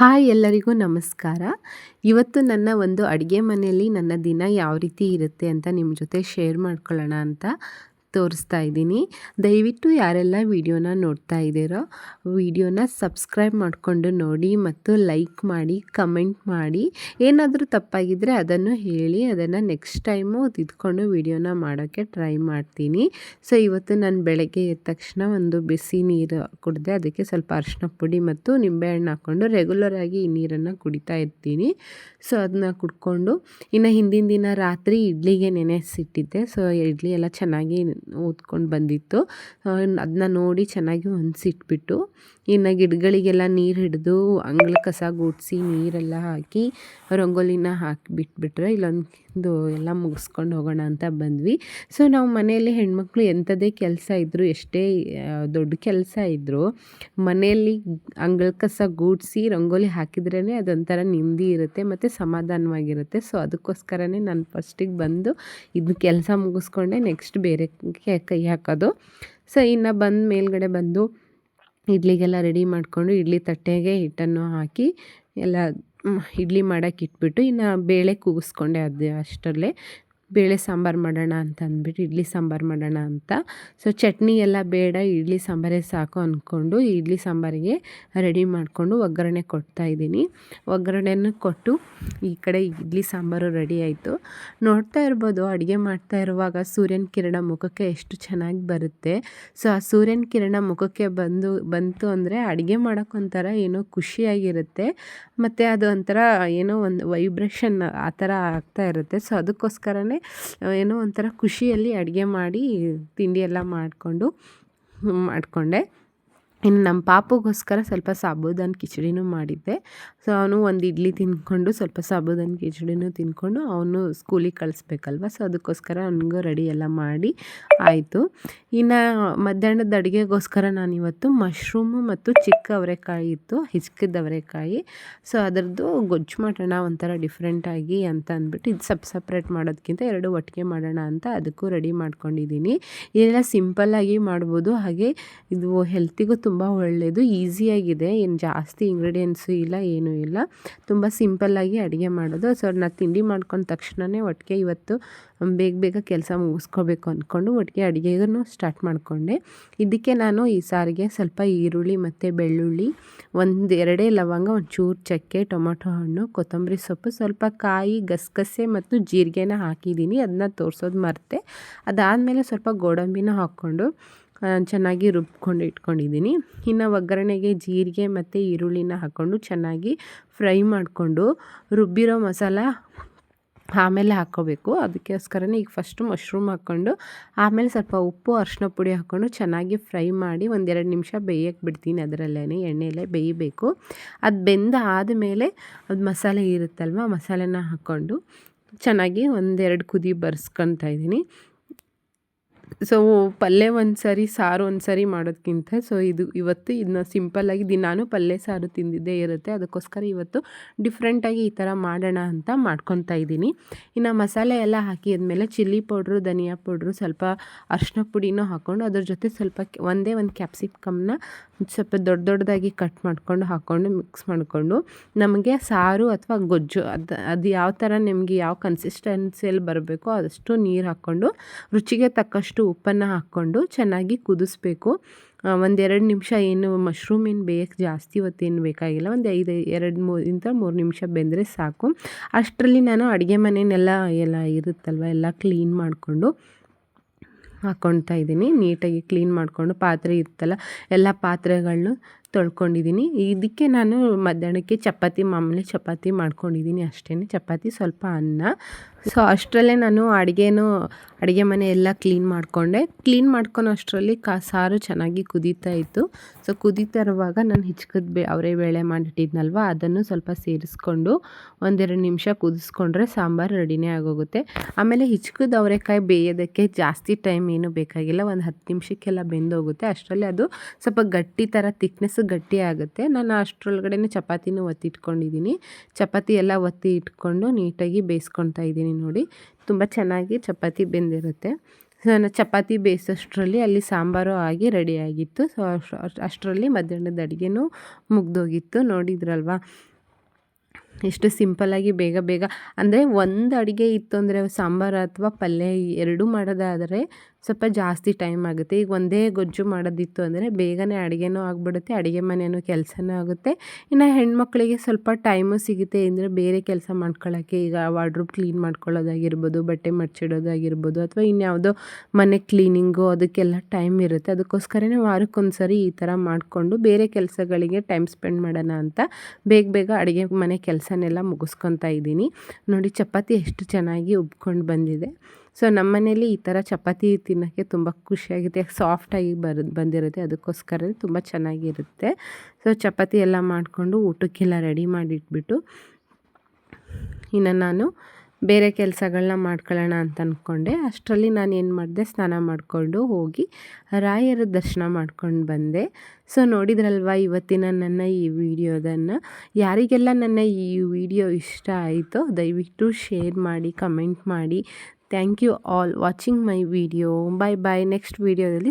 Hi ಎಲ್ಲರಿಗೂ ನಮಸ್ಕಾರ. ಇವತ್ತು ನನ್ನ ಒಂದು ಅಡುಗೆ ಮನೆಯಲ್ಲಿ ನನ್ನ ದಿನ ಯಾವ ರೀತಿ ಇರುತ್ತೆ ಅಂತ ನಿಮ್ಮ ಜೊತೆ ಶೇರ್ ಮಾಡ್ಕೊಳ್ಳೋಣ ಅಂತ ತೋರಿಸ್ತಾ ಇದ್ದೀನಿ. ದಯವಿಟ್ಟು ಯಾರೆಲ್ಲ ವಿಡಿಯೋನ ನೋಡ್ತಾ ಇದ್ದೀರೋ, ವಿಡಿಯೋನ ಸಬ್ಸ್ಕ್ರೈಬ್ ಮಾಡಿಕೊಂಡು ನೋಡಿ ಮತ್ತು ಲೈಕ್ ಮಾಡಿ, ಕಮೆಂಟ್ ಮಾಡಿ. ಏನಾದರೂ ತಪ್ಪಾಗಿದ್ದರೆ ಅದನ್ನು ಹೇಳಿ, ಅದನ್ನು ನೆಕ್ಸ್ಟ್ ಟೈಮು ತಿದ್ಕೊಂಡು ವಿಡಿಯೋನ ಮಾಡೋಕ್ಕೆ ಟ್ರೈ ಮಾಡ್ತೀನಿ. ಸೊ, ಇವತ್ತು ನಾನು ಬೆಳಗ್ಗೆ ಎದ್ದ ತಕ್ಷಣ ಒಂದು ಬಿಸಿ ನೀರು ಕುಡಿದೆ, ಅದಕ್ಕೆ ಸ್ವಲ್ಪ ಅರಿಶಿನ ಪುಡಿ ಮತ್ತು ನಿಂಬೆಹಣ್ಣು ಹಾಕ್ಕೊಂಡು ರೆಗ್ಯುಲರಾಗಿ ಈ ನೀರನ್ನು ಕುಡಿತಾ ಇರ್ತೀನಿ. ಸೊ, ಅದನ್ನ ಕುಡ್ಕೊಂಡು ಇನ್ನು ಹಿಂದಿನ ದಿನ ರಾತ್ರಿ ಇಡ್ಲಿಗೆ ನೆನೆಸಿಟ್ಟಿದ್ದೆ. ಸೊ, ಇಡ್ಲಿ ಎಲ್ಲ ಚೆನ್ನಾಗಿ ಊದ್ಕೊಂಡು ಬಂದಿತ್ತು. ಅದನ್ನ ನೋಡಿ ಚೆನ್ನಾಗಿ ಹೊಂದಿಸಿಟ್ಬಿಟ್ಟು ಇನ್ನು ಗಿಡಗಳಿಗೆಲ್ಲ ನೀರು ಹಿಡಿದು ಅಂಗಳ ಕಸ ಗುಡಿಸಿ ನೀರೆಲ್ಲ ಹಾಕಿ, ರಂಗೋಲಿನ ಹಾಕಿ ಬಿಟ್ಬಿಟ್ರೆ ಇಲ್ಲೊಂದು ಎಲ್ಲ ಮುಗಿಸ್ಕೊಂಡು ಹೋಗೋಣ ಅಂತ ಬಂದ್ವಿ. ಸೊ ನಾವು ಮನೆಯಲ್ಲಿ ಹೆಣ್ಮಕ್ಳು ಎಂಥದೇ ಕೆಲಸ ಇದ್ದರೂ ಎಷ್ಟೇ ದೊಡ್ಡ ಕೆಲಸ ಇದ್ದರೂ ಮನೆಯಲ್ಲಿ ಅಂಗಳ ಕಸ ಗೂಡಿಸಿ ರಂಗೋಲಿ ಹಾಕಿದ್ರೇ ಅದೊಂಥರ ನೆಮ್ಮದಿ ಇರುತ್ತೆ ಮತ್ತು ಸಮಾಧಾನವಾಗಿರುತ್ತೆ. ಸೊ ಅದಕ್ಕೋಸ್ಕರನೇ ನಾನು ಫಸ್ಟಿಗೆ ಬಂದು ಇದನ್ನ ಕೆಲಸ ಮುಗಿಸ್ಕೊಂಡೆ, ನೆಕ್ಸ್ಟ್ ಬೇರೆ ಕೈ ಹಾಕೋದು. ಸೊ ಇನ್ನು ಬಂದು ಮೇಲ್ಗಡೆ ಬಂದು ಇಡ್ಲಿಗೆಲ್ಲ ರೆಡಿ ಮಾಡಿಕೊಂಡು, ಇಡ್ಲಿ ತಟ್ಟೆಗೆ ಹಿಟ್ಟನ್ನು ಹಾಕಿ ಎಲ್ಲ ಇಡ್ಲಿ ಮಾಡೋಕ್ಕಿಟ್ಬಿಟ್ಟು ಇನ್ನು ಬೇಳೆ ಕೂಗಿಸ್ಕೊಂಡೆ ಅದು ಅಷ್ಟರಲ್ಲೇ. ಬೇಳೆ ಸಾಂಬಾರು ಮಾಡೋಣ ಅಂತ ಅಂದ್ಬಿಟ್ಟು ಇಡ್ಲಿ ಸಾಂಬಾರು ಮಾಡೋಣ ಅಂತ. ಸೊ ಚಟ್ನಿ ಎಲ್ಲ ಬೇಡ, ಇಡ್ಲಿ ಸಾಂಬಾರೇ ಸಾಕು ಅಂದ್ಕೊಂಡು ಇಡ್ಲಿ ಸಾಂಬಾರಿಗೆ ರೆಡಿ ಮಾಡಿಕೊಂಡು ಒಗ್ಗರಣೆ ಕೊಡ್ತಾ ಇದ್ದೀನಿ. ಒಗ್ಗರಣೆನೂ ಕೊಟ್ಟು ಈ ಕಡೆ ಇಡ್ಲಿ ಸಾಂಬಾರು ರೆಡಿ ಆಯಿತು. ನೋಡ್ತಾ ಇರ್ಬೋದು, ಅಡುಗೆ ಮಾಡ್ತಾ ಇರುವಾಗ ಸೂರ್ಯನ ಕಿರಣ ಮುಖಕ್ಕೆ ಎಷ್ಟು ಚೆನ್ನಾಗಿ ಬರುತ್ತೆ. ಸೊ ಆ ಸೂರ್ಯನ ಕಿರಣ ಮುಖಕ್ಕೆ ಬಂದು, ಬಂತು ಅಂದರೆ ಅಡುಗೆ ಮಾಡೋಕ್ಕೊಂಥರ ಏನೋ ಖುಷಿಯಾಗಿರುತ್ತೆ. ಮತ್ತು ಅದು ಒಂಥರ ಏನೋ ಒಂದು ವೈಬ್ರೇಷನ್ ಆ ಥರ ಆಗ್ತಾ ಇರುತ್ತೆ. ಸೊ ಅದಕ್ಕೋಸ್ಕರನೇ ಏನೋ ಒಂಥರ ಖುಷಿಯಲ್ಲಿ ಅಡುಗೆ ಮಾಡಿ ತಿಂಡಿ ಎಲ್ಲ ಮಾಡಿಕೊಂಡು ಮಾಡಿಕೊಂಡೆ. ಇನ್ನು ನಮ್ಮ ಪಾಪಗೋಸ್ಕರ ಸ್ವಲ್ಪ ಸಾಬೂದಾನ ಕಿಚಡಿನೂ ಮಾಡಿದ್ದೆ. ಸೊ ಅವನು ಒಂದು ಇಡ್ಲಿ ತಿಂದ್ಕೊಂಡು ಸ್ವಲ್ಪ ಸಾಬೂದಾನ ಕಿಚಡಿನೂ ತಿನ್ಕೊಂಡು ಅವನು ಸ್ಕೂಲಿಗೆ ಕಳಿಸ್ಬೇಕಲ್ವ? ಸೊ ಅದಕ್ಕೋಸ್ಕರ ಅವನಿಗೂ ರೆಡಿ ಎಲ್ಲ ಮಾಡಿ ಆಯಿತು. ಇನ್ನು ಮಧ್ಯಾಹ್ನದ ಅಡುಗೆಗೋಸ್ಕರ ನಾನಿವತ್ತು ಮಶ್ರೂಮು ಮತ್ತು ಚಿಕ್ಕ ಅವರೆಕಾಯಿ ಇತ್ತು, ಹಿಚ್ಕಿದ ಅವರೆಕಾಯಿ. ಸೊ ಅದರದ್ದು ಗೊಜ್ಜು ಮಾಡೋಣ ಒಂಥರ ಡಿಫ್ರೆಂಟಾಗಿ ಅಂತ ಅಂದ್ಬಿಟ್ಟು ಇದು ಸಪ್ ಸಪ್ರೇಟ್ ಮಾಡೋದಕ್ಕಿಂತ ಎರಡು ಒಟ್ಟಿಗೆ ಮಾಡೋಣ ಅಂತ ಅದಕ್ಕೂ ರೆಡಿ ಮಾಡ್ಕೊಂಡಿದ್ದೀನಿ. ಇದೆಲ್ಲ ಸಿಂಪಲ್ಲಾಗಿ ಮಾಡ್ಬೋದು. ಹಾಗೆ ಇದು ಹೆಲ್ತಿಗೂ ತುಂಬ ಒಳ್ಳೆಯದು ಈಸಿಯಾಗಿದೆ ಏನು ಜಾಸ್ತಿ ಇಂಗ್ರೀಡಿಯೆಂಟ್ಸು ಇಲ್ಲ, ಏನೂ ಇಲ್ಲ. ತುಂಬ ಸಿಂಪಲ್ಲಾಗಿ ಅಡುಗೆ ಮಾಡೋದು. ಸೊ ನಾನು ತಿಂಡಿ ಮಾಡ್ಕೊಂಡ ತಕ್ಷಣವೇ ಒಟ್ಟಿಗೆ ಇವತ್ತು ಬೇಗ ಬೇಗ ಕೆಲಸ ಮುಗಿಸ್ಕೋಬೇಕು ಅಂದ್ಕೊಂಡು ಒಟ್ಟಿಗೆ ಅಡುಗೆಗೂ ಸ್ಟಾರ್ಟ್ ಮಾಡಿಕೊಂಡೆ. ಇದಕ್ಕೆ ನಾನು ಈ ಸಾರಿಗೆ ಸ್ವಲ್ಪ ಈರುಳ್ಳಿ ಮತ್ತು ಬೆಳ್ಳುಳ್ಳಿ, ಒಂದು ಎರಡೇ ಲವಂಗ ಒಂದು ಚೂರು ಚಕ್ಕೆ, ಟೊಮೊಟೊ ಹಣ್ಣು, ಕೊತ್ತಂಬರಿ ಸೊಪ್ಪು, ಸ್ವಲ್ಪ ಕಾಯಿ, ಗಸಗಸೆ ಮತ್ತು ಜೀರಿಗೆನ ಹಾಕಿದ್ದೀನಿ. ಅದನ್ನ ತೋರಿಸೋದು ಮರೆತೆ. ಅದಾದಮೇಲೆ ಸ್ವಲ್ಪ ಗೋಡಂಬಿನ ಹಾಕ್ಕೊಂಡು ಚೆನ್ನಾಗಿ ರುಬ್ಕೊಂಡು ಇಟ್ಕೊಂಡಿದ್ದೀನಿ. ಇನ್ನು ಒಗ್ಗರಣೆಗೆ ಜೀರಿಗೆ ಮತ್ತು ಈರುಳ್ಳಿನ ಹಾಕ್ಕೊಂಡು ಚೆನ್ನಾಗಿ ಫ್ರೈ ಮಾಡಿಕೊಂಡು ರುಬ್ಬಿರೋ ಮಸಾಲ ಆಮೇಲೆ ಹಾಕ್ಕೋಬೇಕು. ಅದಕ್ಕೋಸ್ಕರನೇ ಈಗ ಫಸ್ಟು ಮಶ್ರೂಮ್ ಹಾಕ್ಕೊಂಡು ಆಮೇಲೆ ಸ್ವಲ್ಪ ಉಪ್ಪು ಅರಿಶಿನ ಪುಡಿ ಹಾಕ್ಕೊಂಡು ಚೆನ್ನಾಗಿ ಫ್ರೈ ಮಾಡಿ ಒಂದೆರಡು ನಿಮಿಷ ಬೇಯಕ್ಕೆ ಬಿಡ್ತೀನಿ ಅದರಲ್ಲೇ ಎಣ್ಣೆಯಲ್ಲೇ ಬೇಯಬೇಕು. ಅದು ಬೆಂದ ಆದಮೇಲೆ ಅದು ಮಸಾಲೆ ಇರುತ್ತಲ್ವ ಮಸಾಲೆನ ಹಾಕ್ಕೊಂಡು ಚೆನ್ನಾಗಿ ಒಂದೆರಡು ಕುದಿ ಬರ್ಸ್ಕೊತಾ ಇದ್ದೀನಿ. ಸೊ ಪಲ್ಯ ಒಂದು ಸರಿ ಸಾರು ಒಂದು ಸರಿ ಮಾಡೋದಕ್ಕಿಂತ ಸೊ ಇದು ಇವತ್ತು ಇದನ್ನ ಸಿಂಪಲ್ಲಾಗಿ ದಿನಾನು ಪಲ್ಯ ಸಾರು ತಿಂದಿದ್ದೇ ಇರುತ್ತೆ. ಅದಕ್ಕೋಸ್ಕರ ಇವತ್ತು ಡಿಫ್ರೆಂಟಾಗಿ ಈ ಥರ ಮಾಡೋಣ ಅಂತ ಮಾಡ್ಕೊತಾ ಇದ್ದೀನಿ. ಇನ್ನು ಮಸಾಲೆ ಎಲ್ಲ ಹಾಕಿದ್ಮೇಲೆ ಚಿಲ್ಲಿ ಪೌಡ್ರು ಧನಿಯಾ ಪೌಡ್ರು ಸ್ವಲ್ಪ ಅರಿಶಿನ ಪುಡಿನೂ ಹಾಕ್ಕೊಂಡು ಅದ್ರ ಜೊತೆ ಸ್ವಲ್ಪ ಒಂದೇ ಒಂದು ಕ್ಯಾಪ್ಸಿಕಮ್ನ ಸ್ವಲ್ಪ ದೊಡ್ಡ ದೊಡ್ಡದಾಗಿ ಕಟ್ ಮಾಡಿಕೊಂಡು ಹಾಕ್ಕೊಂಡು ಮಿಕ್ಸ್ ಮಾಡಿಕೊಂಡು ನಮಗೆ ಸಾರು ಅಥವಾ ಗೊಜ್ಜು ಅದು ಅದು ಯಾವ ಥರ ನಿಮಗೆ ಯಾವ ಕನ್ಸಿಸ್ಟೆನ್ಸಿಯಲ್ಲಿ ಬರಬೇಕೋ ಅದಷ್ಟು ನೀರು ಹಾಕ್ಕೊಂಡು ರುಚಿಗೆ ತಕ್ಕಷ್ಟು ಉಪ್ಪನ್ನು ಹಾಕ್ಕೊಂಡು ಚೆನ್ನಾಗಿ ಕುದಿಸ್ಬೇಕು. ಒಂದೆರಡು ನಿಮಿಷ ಏನು ಮಶ್ರೂಮ್ ಏನು ಬೇಯಕ್ಕೆ ಜಾಸ್ತಿ ಹೊತ್ತೇನು ಬೇಕಾಗಿಲ್ಲ. ಒಂದು ಐದು, ಎರಡು ಮೂರಿಂದ ಮೂರು ನಿಮಿಷ ಬೆಂದರೆ ಸಾಕು. ಅಷ್ಟರಲ್ಲಿ ನಾನು ಅಡುಗೆ ಮನೆಯನ್ನೆಲ್ಲ ಎಲ್ಲ ಇರುತ್ತಲ್ವ, ಎಲ್ಲ ಕ್ಲೀನ್ ಮಾಡಿಕೊಂಡು ಹಾಕ್ಕೊಳ್ತಾ ಇದ್ದೀನಿ. ನೀಟಾಗಿ ಕ್ಲೀನ್ ಮಾಡಿಕೊಂಡು ಪಾತ್ರೆ ಇರುತ್ತಲ್ಲ, ಎಲ್ಲ ಪಾತ್ರೆಗಳನ್ನು ತೊಳ್ಕೊಂಡಿದ್ದೀನಿ. ಇದಕ್ಕೆ ನಾನು ಮಧ್ಯಾಹ್ನಕ್ಕೆ ಚಪಾತಿ, ಮಾಮೂಲಿ ಚಪಾತಿ ಮಾಡ್ಕೊಂಡಿದ್ದೀನಿ ಅಷ್ಟೇ. ಚಪಾತಿ ಸ್ವಲ್ಪ ಅನ್ನ. ಸೊ ಅಷ್ಟರಲ್ಲೇ ನಾನು ಅಡುಗೆನೂ, ಅಡುಗೆ ಮನೆ ಎಲ್ಲ ಕ್ಲೀನ್ ಮಾಡಿಕೊಂಡೆ. ಕ್ಲೀನ್ ಮಾಡ್ಕೊಳೋ ಅಷ್ಟರಲ್ಲಿ ಕಾ, ಸಾರು ಚೆನ್ನಾಗಿ ಕುದೀತಾ ಇತ್ತು. ಸೊ ಕುದೀತಾ ಇರುವಾಗ ನಾನು ಹಿಚ್ಕದ ಬೇ, ಅವರೇ ಬೇಳೆ ಮಾಡಿಟ್ಟಿದ್ನಲ್ವ, ಅದನ್ನು ಸ್ವಲ್ಪ ಸೇರಿಸ್ಕೊಂಡು ಒಂದೆರಡು ನಿಮಿಷ ಕುದಿಸ್ಕೊಂಡ್ರೆ ಸಾಂಬಾರು ರೆಡಿನೇ ಆಗೋಗುತ್ತೆ. ಆಮೇಲೆ ಹಿಚ್ಕದ ಅವರೆಕಾಯಿ ಬೇಯೋದಕ್ಕೆ ಜಾಸ್ತಿ ಟೈಮ್ ಏನು ಬೇಕಾಗಿಲ್ಲ. ಒಂದು ಹತ್ತು ನಿಮಿಷಕ್ಕೆಲ್ಲ ಬೆಂದೋಗುತ್ತೆ. ಅಷ್ಟರಲ್ಲಿ ಅದು ಸ್ವಲ್ಪ ಗಟ್ಟಿ ಥರ ತಿಕ್ನೆಸ್ ಗಟ್ಟಿ ಆಗುತ್ತೆ. ನಾನು ಅಷ್ಟರೊಳಗಡೆ ಚಪಾತಿನೂ ಒತ್ತಿ ಇಟ್ಕೊಂಡಿದ್ದೀನಿ ಚಪಾತಿ ಎಲ್ಲ ಒತ್ತಿ ಇಟ್ಕೊಂಡು ನೀಟಾಗಿ ಬೇಯಿಸ್ಕೊತಾ ಇದ್ದೀನಿ ನೋಡಿ. ತುಂಬ ಚೆನ್ನಾಗಿ ಚಪಾತಿ ಬೆಂದಿರುತ್ತೆ. ಸೊ, ನಾನು ಚಪಾತಿ ಬೇಯಿಸೋಷ್ಟರಲ್ಲಿ ಅಲ್ಲಿ ಸಾಂಬಾರು ಆಗಿ ರೆಡಿಯಾಗಿತ್ತು ಸೊ, ಅಷ್ಟರಲ್ಲಿ ಮಧ್ಯಾಹ್ನದ ಅಡುಗೆನೂ ಮುಗ್ದೋಗಿತ್ತು. ನೋಡಿದ್ರಲ್ವ? ಎಷ್ಟು ಸಿಂಪಲ್ಲಾಗಿ ಬೇಗ ಬೇಗ, ಅಂದರೆ ಒಂದು ಅಡುಗೆ ಇತ್ತು ಅಂದರೆ ಸಾಂಬಾರು ಅಥವಾ ಪಲ್ಯ ಎರಡೂ ಮಾಡೋದಾದರೆ ಸ್ವಲ್ಪ ಜಾಸ್ತಿ ಟೈಮ್ ಆಗುತ್ತೆ. ಈಗ ಒಂದೇ ಗೊಜ್ಜು ಮಾಡೋದಿತ್ತು ಅಂದರೆ ಬೇಗನೆ ಅಡುಗೆನೂ ಆಗಿಬಿಡುತ್ತೆ, ಅಡುಗೆ ಮನೆಯೂ ಕೆಲಸನೂ ಆಗುತ್ತೆ. ಇನ್ನು ಹೆಣ್ಮಕ್ಳಿಗೆ ಸ್ವಲ್ಪ ಟೈಮು ಸಿಗುತ್ತೆ ಅಂದರೆ ಬೇರೆ ಕೆಲಸ ಮಾಡ್ಕೊಳ್ಳೋಕ್ಕೆ ಈಗ ವಾರ್ಡ್ರೋಬ್ ಕ್ಲೀನ್ ಮಾಡ್ಕೊಳ್ಳೋದಾಗಿರ್ಬೋದು, ಬಟ್ಟೆ ಮಡ್ಚಿಡೋದಾಗಿರ್ಬೋದು, ಅಥವಾ ಇನ್ಯಾವುದೋ ಮನೆ ಕ್ಲೀನಿಂಗು ಅದಕ್ಕೆಲ್ಲ ಟೈಮ್ ಇರುತ್ತೆ. ಅದಕ್ಕೋಸ್ಕರನೇ ವಾರಕ್ಕೊಂದ್ಸರಿ ಈ ಥರ ಮಾಡಿಕೊಂಡು ಬೇರೆ ಕೆಲಸಗಳಿಗೆ ಟೈಮ್ ಸ್ಪೆಂಡ್ ಮಾಡೋಣ ಅಂತ ಬೇಗ ಬೇಗ ಅಡುಗೆ ಮನೆ ಕೆಲಸನೆಲ್ಲ ಮುಗಿಸ್ಕೊತಾ ಇದ್ದೀನಿ. ನೋಡಿ, ಚಪಾತಿ ಎಷ್ಟು ಚೆನ್ನಾಗಿ ಉಬ್ಕೊಂಡು ಬಂದಿದೆ. ಸೊ ನಮ್ಮ ಮನೇಲಿ ಈ ಥರ ಚಪಾತಿ ತಿನ್ನೋಕ್ಕೆ ತುಂಬ ಖುಷಿಯಾಗಿದೆ ಸಾಫ್ಟಾಗಿ ಬರ್, ಬಂದಿರುತ್ತೆ. ಅದಕ್ಕೋಸ್ಕರ ತುಂಬ ಚೆನ್ನಾಗಿರುತ್ತೆ. ಸೊ, ಚಪಾತಿ ಎಲ್ಲ ಮಾಡಿಕೊಂಡು ಊಟಕ್ಕೆಲ್ಲ ರೆಡಿ ಮಾಡಿಟ್ಬಿಟ್ಟು, ಇನ್ನು ನಾನು ಬೇರೆ ಕೆಲಸಗಳನ್ನ ಮಾಡ್ಕೊಳ್ಳೋಣ ಅಂತ ಅಂದ್ಕೊಂಡೆ ಅಷ್ಟರಲ್ಲಿ ನಾನು ಏನು ಮಾಡಿದೆ, ಸ್ನಾನ ಮಾಡಿಕೊಂಡು ಹೋಗಿ ರಾಯರ ದರ್ಶನ ಮಾಡ್ಕೊಂಡು ಬಂದೆ. ಸೊ ನೋಡಿದ್ರಲ್ವ ಇವತ್ತಿನ ನನ್ನ ಈ ವಿಡಿಯೋದನ್ನು? ಯಾರಿಗೆಲ್ಲ ನನ್ನ ಈ ವಿಡಿಯೋ ಇಷ್ಟ ಆಯಿತೋ, ದಯವಿಟ್ಟು ಶೇರ್ ಮಾಡಿ, ಕಮೆಂಟ್ ಮಾಡಿ. Thank you all watching my video. Bye bye next ವೀಡಿಯೋದಲ್ಲಿ